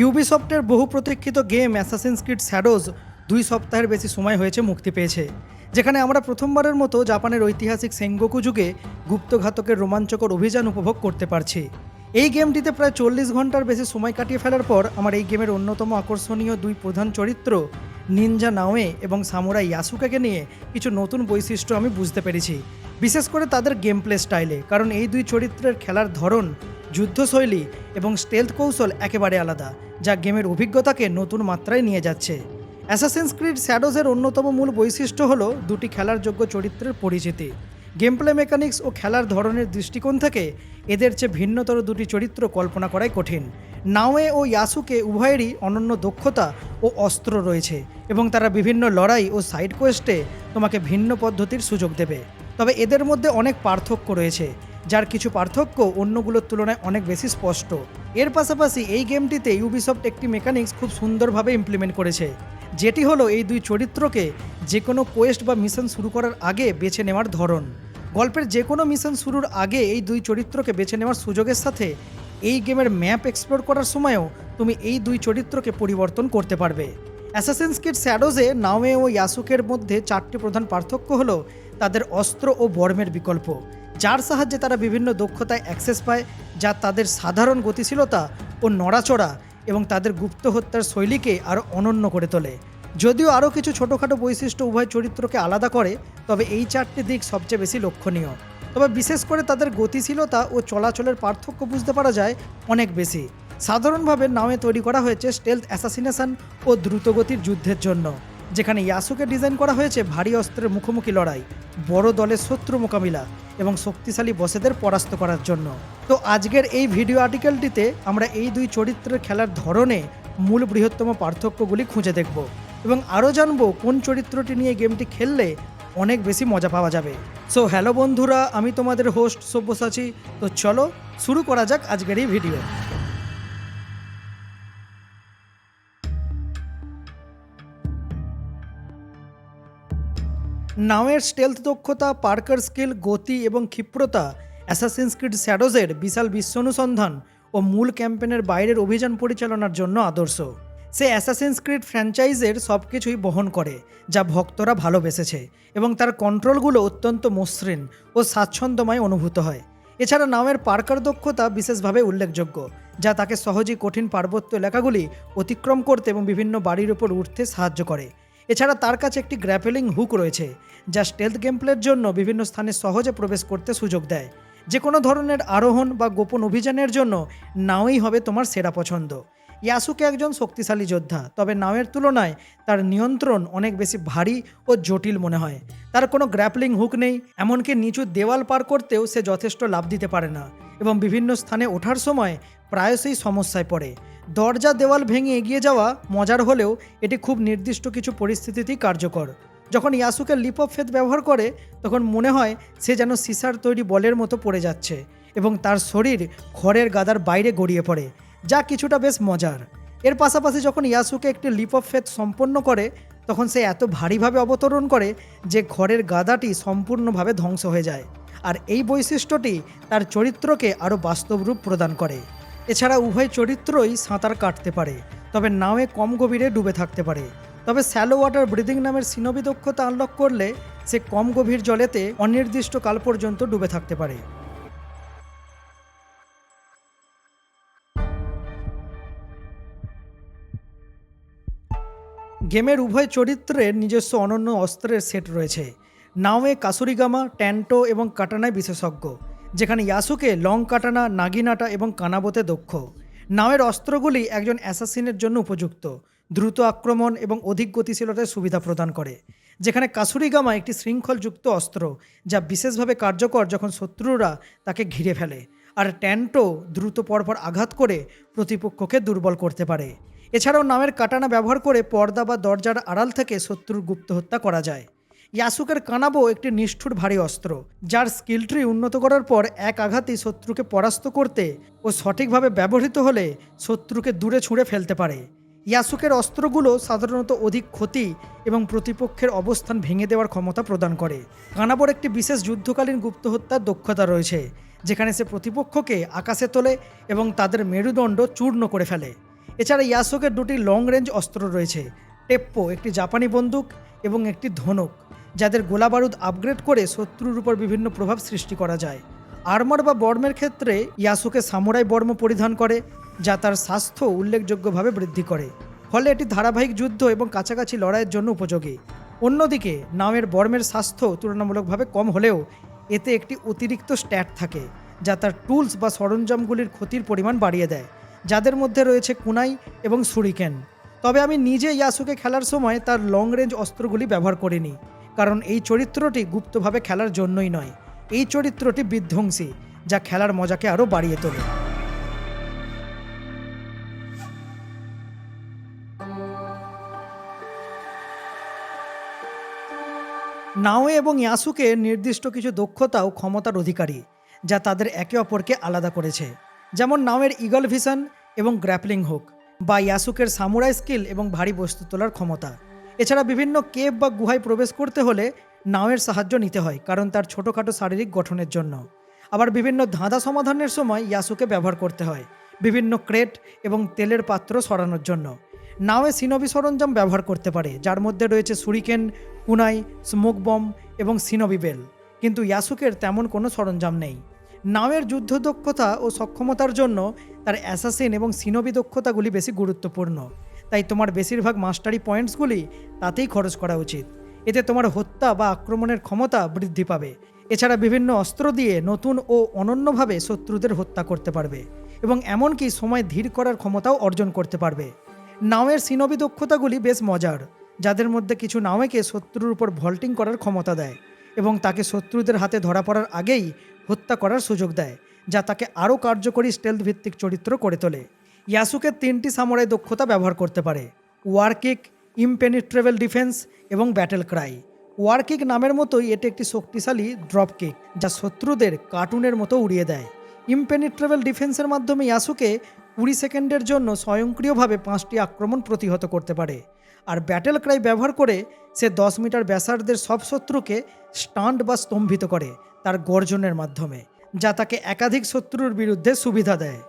ইউবিসফটের বহু প্রতীক্ষিত game Assassin's Creed shadows দুই সপ্তাহের বেশি সময় হয়েছে মুক্তি পেয়েছে, যেখানে আমরা প্রথমবারের মতো জাপানের ঐতিহাসিক সেঙ্গোকু যুগে গুপ্তঘাতকের রোমাঞ্চকর অভিযান উপভোগ করতে পারছি। এই গেমটিতে প্রায় চল্লিশ ঘণ্টার বেশি সময় কাটিয়ে ফেলার পর আমার এই গেমের অন্যতম আকর্ষণীয় দুই প্রধান চরিত্র নিনজা নাওয়ে এবং সামুরাই ইয়াসুকাকে নিয়ে কিছু নতুন বৈশিষ্ট্য আমি বুঝতে পেরেছি, বিশেষ করে তাদের গেম প্লে স্টাইলে কারণ এই দুই চরিত্রের খেলার ধরন, যুদ্ধশৈলী এবং স্টেলথ কৌশল একেবারে আলাদা। যা গেমের অভিজ্ঞতাকে নতুন মাত্রায় নিয়ে যাচ্ছে। অ্যাসাসিনস ক্রিড শ্যাডোজের অন্যতম মূল বৈশিষ্ট্য হলো দুটি খেলার যোগ্য চরিত্রের পরিচিতি। গেম প্লে মেকানিক্স ও খেলার ধরনের দৃষ্টিকোণ থেকে এদের চেয়ে ভিন্নতর দুটি চরিত্র কল্পনা করাই কঠিন। নাওয়ে ও ইয়াসুকে উভয়েরই অনন্য দক্ষতা ও অস্ত্র রয়েছে এবং তারা বিভিন্ন লড়াই ও সাইড কোয়েস্টে তোমাকে ভিন্ন পদ্ধতির সুযোগ দেবে। তবে এদের মধ্যে অনেক পার্থক্য রয়েছে। যার কিছু পার্থক্য অন্যগুলোর তুলনায় অনেক বেশি স্পষ্ট। এর পাশাপাশি এই গেমটিতে ইউবিসফট একটি মেকানিক্স খুব সুন্দরভাবে ইমপ্লিমেন্ট করেছে, যেটি হলো এই দুই চরিত্রকে যে কোনো কোয়েস্ট বা মিশন শুরু করার আগে বেছে নেওয়ার ধরন। গল্পের যে কোনো মিশন শুরুর আগে এই দুই চরিত্রকে বেছে নেওয়ার সুযোগের সাথে এই গেমের ম্যাপ এক্সপ্লোর করার সময়ও তুমি এই দুই চরিত্রকে পরিবর্তন করতে পারবে। অ্যাসাসিনস কিট শ্যাডোজে নাওয়ে ও ইয়াসুকের মধ্যে চারটি প্রধান পার্থক্য হলো তাদের অস্ত্র ও বর্মের বিকল্প। যার সাহায্যে তারা বিভিন্ন দক্ষতায় অ্যাক্সেস পায়, যা তাদের সাধারণ গতিশীলতা ও নড়াচড়া এবং তাদের গুপ্ত হত্যার শৈলীকে আরও অনন্য করে তোলে। যদিও আরও কিছু ছোটোখাটো বৈশিষ্ট্য উভয় চরিত্রকে আলাদা করে, তবে এই চারটি দিক সবচেয়ে বেশি লক্ষণীয়। তবে বিশেষ করে তাদের গতিশীলতা ও চলাচলের পার্থক্য বুঝতে পারা যায় অনেক বেশি। সাধারণভাবে নামে তৈরি করা হয়েছে স্টেলথ অ্যাসাসিনেশন ও দ্রুতগতির যুদ্ধের জন্য। যেখানে ইয়াসুকে ডিজাইন করা হয়েছে ভারী অস্ত্রের মুখোমুখি লড়াই, বড় দলের শত্রু মোকাবিলা এবং শক্তিশালী বসেদের পরাস্ত করার জন্য। তো আজকের এই ভিডিও আর্টিকেলটিতে আমরা এই দুই চরিত্রের খেলার ধরনে মূল বৃহত্তম পার্থক্যগুলি খুঁজে দেখব এবং আরও জানব কোন চরিত্রটি নিয়ে গেমটি খেললে অনেক বেশি মজা পাওয়া যাবে। সো হ্যালো বন্ধুরা, আমি তোমাদের হোস্ট সব্যসাচী। তো চলো শুরু করা যাক আজকের এই ভিডিও। নাওয়ের স্টেলথ দক্ষতা পার্কার স্কিল গতি এবং ক্ষিপ্রতা অ্যাসাসিনস ক্রিড শ্যাডোজের বিশাল বিশ্ব অনুসন্ধান ও মূল ক্যাম্পেনের বাইরের অভিযান পরিচালনার জন্য আদর্শ। সে অ্যাসাসিনস ক্রিড ফ্র্যাঞ্চাইজের সব কিছুই বহন করে, যা ভক্তরা ভালোবেসেছে এবং তার কন্ট্রোলগুলো অত্যন্ত মসৃণ ও স্বাচ্ছন্দ্যময় অনুভূত হয়। এছাড়া নামের পার্কার দক্ষতা বিশেষভাবে উল্লেখযোগ্য, যা তাকে সহজেই কঠিন পার্বত্য এলাকাগুলি অতিক্রম করতে এবং বিভিন্ন বাড়ির উপর উঠতে সাহায্য করে। এছাড়া তার কাছে একটি গ্র্যাপেলিং হুক রয়েছে, যা স্টেলথ গেমপ্লের জন্য বিভিন্ন স্থানে সহজে প্রবেশ করতে সুযোগ দেয়। যে কোনো ধরনের আরোহণ বা গোপন অভিযানের জন্য নাওই হবে তোমার সেরা পছন্দ। ইয়াসুকে একজন শক্তিশালী যোদ্ধা, তবে নাওয়ের তুলনায় তার নিয়ন্ত্রণ অনেক বেশি ভারী ও জটিল মনে হয়। তার কোনো গ্র্যাপলিং হুক নেই, এমনকি নিচু দেওয়াল পার করতেও সে যথেষ্ট লাভ দিতে পারে না, এবং বিভিন্ন স্থানে ওঠার সময় প্রায়শই সমস্যায় পড়ে। দরজা, দেওয়াল ভেঙে এগিয়ে যাওয়া মজার হলেও এটি খুব নির্দিষ্ট কিছু পরিস্থিতিতেই কার্যকর। যখন ইয়াসুকে লিপ অফ ফেথ ব্যবহার করে, তখন মনে হয় সে যেন সিসার তৈরি বলের মতো পড়ে যাচ্ছে এবং তার শরীর খড়ের গাদার বাইরে গড়িয়ে পড়ে, যা কিছুটা বেশ মজার। এর পাশাপাশি যখন ইয়াসুকে একটি লিপ অফ ফেথ সম্পন্ন করে, তখন সে এত ভারীভাবে অবতরণ করে যে ঘরের গাদাটি সম্পূর্ণভাবে ধ্বংস হয়ে যায়। আর এই বৈশিষ্ট্যটি তার চরিত্রকে আরও বাস্তব রূপ প্রদান করে। এছাড়া উভয় চরিত্রই সাঁতার কাটতে পারে, তবে নাওয়ে কম গভীরে ডুবে থাকতে পারে। তবে স্যালো ওয়াটার ব্রিদিং নামের সিনবি দক্ষতা আনলক করলে সে কম গভীর জলেতে অনির্দিষ্টকাল পর্যন্ত ডুবে থাকতে পারে। গেমের উভয় চরিত্রের নিজস্ব অনন্য অস্ত্রের সেট রয়েছে। নাওয়ে কাসুরিগামা, ট্যান্টো এবং কাটানায় বিশেষজ্ঞ। যেখানে ইয়াসুকে লং কাটানা নাগিনাটা এবং কানাবোতে দক্ষ। নাওয়ের অস্ত্রগুলি একজন অ্যাসাসিনের জন্য উপযুক্ত। দ্রুত আক্রমণ এবং অধিক গতিশীলতার সুবিধা প্রদান করে। যেখানে কাসুরিগামা একটি শৃঙ্খলযুক্ত অস্ত্র, যা বিশেষভাবে কার্যকর যখন শত্রুরা তাকে ঘিরে ফেলে। আর ট্যান্টো দ্রুত পরপর আঘাত করে প্রতিপক্ষকে দুর্বল করতে পারে। এছাড়াও নামের কাটানা ব্যবহার করে পর্দা বা দরজার আড়াল থেকে শত্রুর গুপ্ত হত্যা করা যায়। ইয়াসুকের কানাবো একটি নিষ্ঠুর ভারী অস্ত্র, যার স্কিল ট্রি উন্নত করার পর এক আঘাতই শত্রুকে পরাস্ত করতে ও সঠিকভাবে ব্যবহৃত হলে শত্রুকে দূরে ছুঁড়ে ফেলতে পারে। ইয়াসুকের অস্ত্রগুলো সাধারণত অধিক ক্ষতি এবং প্রতিপক্ষের অবস্থান ভেঙে দেওয়ার ক্ষমতা প্রদান করে। কানাবোর একটি বিশেষ যুদ্ধকালীন গুপ্ত হত্যার দক্ষতা রয়েছে, যেখানে সে প্রতিপক্ষকে আকাশে তোলে এবং তাদের মেরুদণ্ড চূর্ণ করে ফেলে। এছাড়া ইয়াসুকের দুটি লং রেঞ্জ অস্ত্র রয়েছে, টেপ্পো, একটি জাপানি বন্দুক এবং একটি ধনুক। যাদের গোলাবারুদ আপগ্রেড করে শত্রুর উপর বিভিন্ন প্রভাব সৃষ্টি করা যায়। আর্মার বা বর্মের ক্ষেত্রে ইয়াসুকে সামুরাই বর্ম পরিধান করে, যা তার স্বাস্থ্য উল্লেখযোগ্যভাবে বৃদ্ধি করে। ফলে এটি ধারাবাহিক যুদ্ধ এবং কাছাকাছি লড়াইয়ের জন্য উপযোগী। অন্যদিকে নামের বর্মের স্বাস্থ্য তুলনামূলকভাবে কম হলেও এতে একটি অতিরিক্ত স্ট্যাট থাকে, যা তার টুলস বা সরঞ্জামগুলির ক্ষতির পরিমাণ বাড়িয়ে দেয়, যাদের মধ্যে রয়েছে কুনাই এবং সুরিকেন তবে আমি নিজে ইয়াসুকে খেলার সময় তার লং রেঞ্জ অস্ত্রগুলি ব্যবহার করিনি। কারণ এই চরিত্রটি গুপ্তভাবে খেলার জন্যই নয়। এই চরিত্রটি বিধ্বংসী, যা খেলার মজাকে আরও বাড়িয়ে তোলে। নাওয়ে এবং ইয়াসুকে নির্দিষ্ট কিছু দক্ষতা ও ক্ষমতার অধিকারী, যা তাদের একে অপরকে আলাদা করেছে। যেমন নাওয়ের ইগল ভিশন এবং গ্র্যাপলিং হুক বা ইয়াসুকের সামুরাই স্কিল এবং ভারী বস্তু তোলার ক্ষমতা। এছাড়া বিভিন্ন কেভ বা গুহায় প্রবেশ করতে হলে নাওয়ের সাহায্য নিতে হয়, কারণ তার ছোটোখাটো শারীরিক গঠনের জন্য। আবার বিভিন্ন ধাঁধা সমাধানের সময় ইয়াসুকে ব্যবহার করতে হয়, বিভিন্ন ক্রেট এবং তেলের পাত্র সরানোর জন্য। নাওয়ে সিনবি সরঞ্জাম ব্যবহার করতে পারে, যার মধ্যে রয়েছে সুরিকেন, কুনাই, স্মোক বম এবং সিনবি বেল। কিন্তু ইয়াসুকের তেমন কোনো সরঞ্জাম নেই। নাওয়ের যুদ্ধ দক্ষতা ও সক্ষমতার জন্য তার অ্যাসাসিন এবং সিনবি দক্ষতাগুলি বেশি গুরুত্বপূর্ণ। তাই তোমার বেশিরভাগ মাস্টারি পয়েন্টসগুলি তাতেই খরচ করা উচিত। এতে তোমার হত্যা বা আক্রমণের ক্ষমতা বৃদ্ধি পাবে। এছাড়া বিভিন্ন অস্ত্র দিয়ে নতুন ও অনন্যভাবে শত্রুদের হত্যা করতে পারবে এবং এমনকি সময় ধীর করার ক্ষমতাও অর্জন করতে পারবে। নাওয়ের সিনবি দক্ষতাগুলি বেশ মজার, যাদের মধ্যে কিছু নাওয়েকে শত্রুর উপর ভল্টিং করার ক্ষমতা দেয় এবং তাকে শত্রুদের হাতে ধরা পড়ার আগেই হত্যা করার সুযোগ দেয়, যা তাকে আরও কার্যকরী স্টেলথ ভিত্তিক চরিত্র করে তোলে। ইয়াসুকে তিনটি সামরাই দক্ষতা ব্যবহার করতে পারে। ওয়ারকিক, ইমপেনিট্রেবল ডিফেন্স এবং ব্যাটেল ক্রাই। ওয়ারকিক নামের মতোই এটি একটি শক্তিশালী ড্রপ কিক যা শত্রুদের কার্টুনের মতো উড়িয়ে দেয়। ইমপেনিট্রেবল ডিফেন্সের মাধ্যমে ইয়াসুকে কুড়ি সেকেন্ডের জন্য স্বয়ংক্রিয়ভাবে পাঁচটি আক্রমণ প্রতিহত করতে পারে। আর ব্যাটেল ক্রাই ব্যবহার করে সে দশ মিটার ব্যাসার্ধের সব শত্রুকে স্টান্ট বা স্তম্ভিত করে তার গর্জনের মাধ্যমে, যা তাকে একাধিক শত্রুর বিরুদ্ধে সুবিধা দেয়।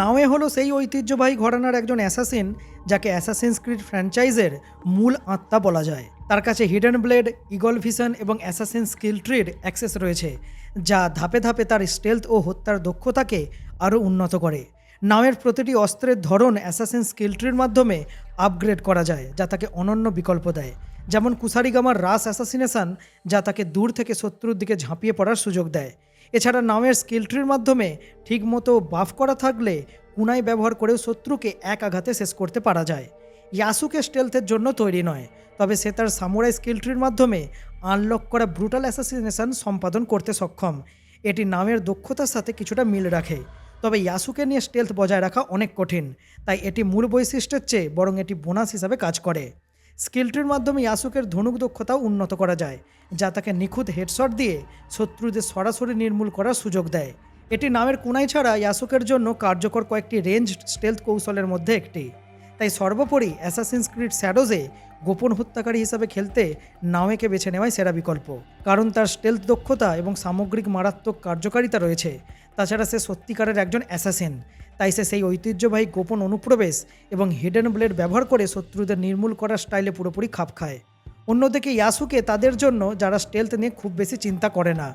নাওয়ে হলো সেই ঐতিহ্যবাহী ঘরানার একজন অ্যাসাসিন, যাকে অ্যাসাসিন স্ক্রিড ফ্র্যাঞ্চাইজের মূল আত্মা বলা যায়। তার কাছে হিডেন ব্লেড, ইগল ভিশন এবং অ্যাসাসিন স্কিল ট্রিড অ্যাক্সেস রয়েছে, যা ধাপে ধাপে তার স্টেলথ ও হত্যার দক্ষতাকে আরও উন্নত করে। নাওয়ের প্রতিটি অস্ত্রের ধরন অ্যাসাসিন স্কিল ট্রির মাধ্যমে আপগ্রেড করা যায়, যা তাকে অনন্য বিকল্প দেয়। যেমন কুসারিগামার রাস অ্যাসাসিনেশন, যা তাকে দূর থেকে শত্রুর দিকে ঝাঁপিয়ে পড়ার সুযোগ দেয়। এছাড়া নামের স্কিল ট্রির মাধ্যমে ঠিকমতো বাফ করা থাকলে কুনাই ব্যবহার করেও শত্রুকে এক আঘাতে শেষ করতে পারা যায়। ইয়াসুকে স্টেলথের জন্য তৈরি নয়, তবে সে তার সামুরাই স্কিল ট্রির মাধ্যমে আনলক করা ব্রুটাল অ্যাসাসিনেশন সম্পাদন করতে সক্ষম। এটি নামের দক্ষতার সাথে কিছুটা মিল রাখে, তবে ইয়াসুকে নিয়ে স্টেলথ বজায় রাখা অনেক কঠিন, তাই এটি মূল বৈশিষ্ট্যের চেয়ে বরং এটি বোনাস হিসাবে কাজ করে। স্কিলটির মাধ্যমে ইয়াসুকের ধনুক দক্ষতাও উন্নত করা যায়, যা তাকে নিখুঁত হেডশট দিয়ে শত্রুদের সরাসরি নির্মূল করার সুযোগ দেয়। এটি নামের কুনাই ছাড়া ইয়াসুকের জন্য কার্যকর কয়েকটি রেঞ্জ স্টেলথ কৌশলের মধ্যে একটি। তাই সর্বোপরি অ্যাসাসিন স্ক্রিড স্যাডোজে গোপন হত্যাকারী হিসাবে খেলতে নাওয়েকে বেছে নেওয়াই সেরা বিকল্প। কারণ তার স্টেলথ দক্ষতা এবং সামগ্রিক মারাত্মক কার্যকারিতা রয়েছে। তাছাড়া সে সত্যিকারের একজন অ্যাসাসিন। তাই সে সেই ঐতিহ্যবাহী গোপন অনুপ্রবেশ এবং হিডেন ব্লেড ব্যবহার করে শত্রুদের নির্মূল করার স্টাইলে পুরোপুরি খাপ খায়। অন্যদিকে ইয়াসুকে তাদের জন্য যারা স্টেলথ নিয়ে খুব বেশি চিন্তা করে না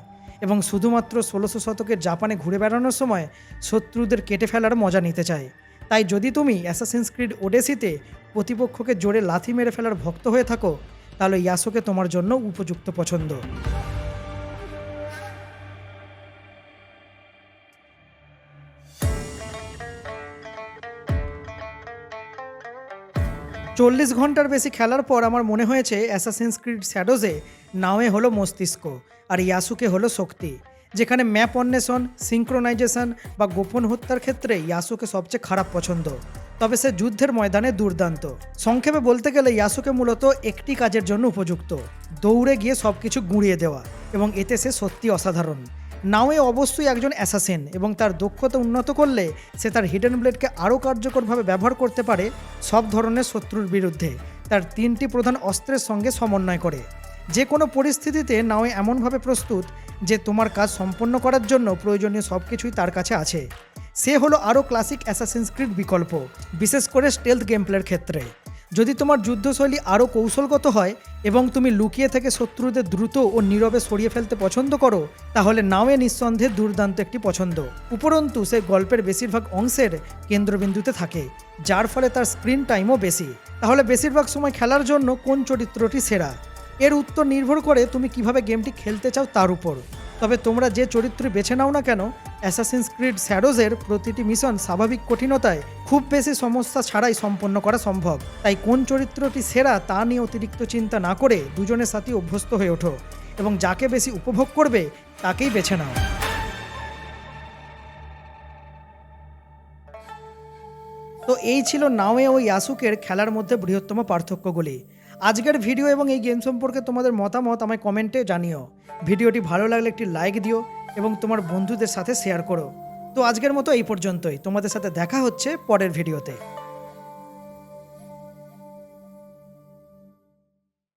এবং শুধুমাত্র ষোলোশো শতকের জাপানে ঘুরে বেড়ানোর সময় শত্রুদের কেটে ফেলার মজা নিতে চায়। তাই যদি তুমি অ্যাসাসিনস ক্রিড ওডেসিতে প্রতিপক্ষকে জোরে লাথি মেরে ফেলার ভক্ত হয়ে থাকো, তাহলে ইয়াসুকে তোমার জন্য উপযুক্ত পছন্দ। চল্লিশ ঘণ্টার বেশি খেলার পর আমার মনে হয়েছে অ্যাসাসিনস ক্রিড শ্যাডোজে নাওয়ে হলো মস্তিষ্ক আর ইয়াসুকে হলো শক্তি, যেখানে ম্যাপ অন্বেষণ সিঙ্ক্রোনাইজেশন বা গোপন হত্যার ক্ষেত্রে ইয়াসুকে সবচেয়ে খারাপ পছন্দ। তবে সে যুদ্ধের ময়দানে দুর্দান্ত। সংক্ষেপে বলতে গেলে ইয়াসুকে মূলত একটি কাজের জন্য উপযুক্ত, দৌড়ে গিয়ে সব কিছু গুঁড়িয়ে দেওয়া এবং এতে সে সত্যি অসাধারণ। নাওয়ে অবশ্যই একজন অ্যাসাসিন এবং তার দক্ষতা উন্নত করলে সে তার হিডেন ব্লেডকে আরও কার্যকরভাবে ব্যবহার করতে পারে সব ধরনের শত্রুর বিরুদ্ধে। তার তিনটি প্রধান অস্ত্রের সঙ্গে সমন্বয় করে। যে কোনো পরিস্থিতিতে নাওয়ে এমনভাবে প্রস্তুত যে তোমার কাজ সম্পন্ন করার জন্য প্রয়োজনীয় সব কিছুই তার কাছে আছে। সে হলো আরও ক্লাসিক অ্যাসাসিনস ক্রিড বিকল্প, বিশেষ করে স্টেলথ গেমপ্লের ক্ষেত্রে। যদি তোমার যুদ্ধশৈলী আরও কৌশলগত হয় এবং তুমি লুকিয়ে থেকে শত্রুদের দ্রুত ও নীরবে সরিয়ে ফেলতে পছন্দ করো, তাহলে নাওয়ে নিঃসন্দেহে দুর্দান্ত একটি পছন্দ। উপরন্তু, সে গল্পের বেশিরভাগ অংশের কেন্দ্রবিন্দুতে থাকে, যার ফলে তার স্ক্রিন টাইমও বেশি। তাহলে বেশিরভাগ সময় খেলার জন্য কোন চরিত্রটি সেরা? এর উত্তর নির্ভর করে তুমি কীভাবে গেমটি খেলতে চাও তার উপর। তবে তোমরা যে চরিত্র বেছে নাও না কেন অ্যাসাসিনস ক্রিড স্যাডোজের প্রতিটি মিশন স্বাভাবিক কঠিনতায় খুব বেশি সমস্যা ছাড়াই সম্পন্ন করা সম্ভব। তাই কোন চরিত্রটি সেরা তা নিয়ে অতিরিক্ত চিন্তা না করে দুজনের সাথে অভ্যস্ত হয়ে ওঠো এবং যাকে বেশি উপভোগ করবে, তাকেই বেছে নাও। তো এই ছিল নাওয়ে ও ইয়াসুকের খেলার মধ্যে বৃহত্তম পার্থক্যগুলি। আজকের ভিডিও এবং এই গেম সম্পর্কে তোমাদের মতামত আমায় কমেন্টে জানিও। ভিডিওটি ভালো লাগলে একটি লাইক দিও এবং তোমার বন্ধুদের সাথে শেয়ার করো। তো আজকের মতো এই পর্যন্তই। তোমাদের সাথে দেখা হচ্ছে পরের ভিডিওতে।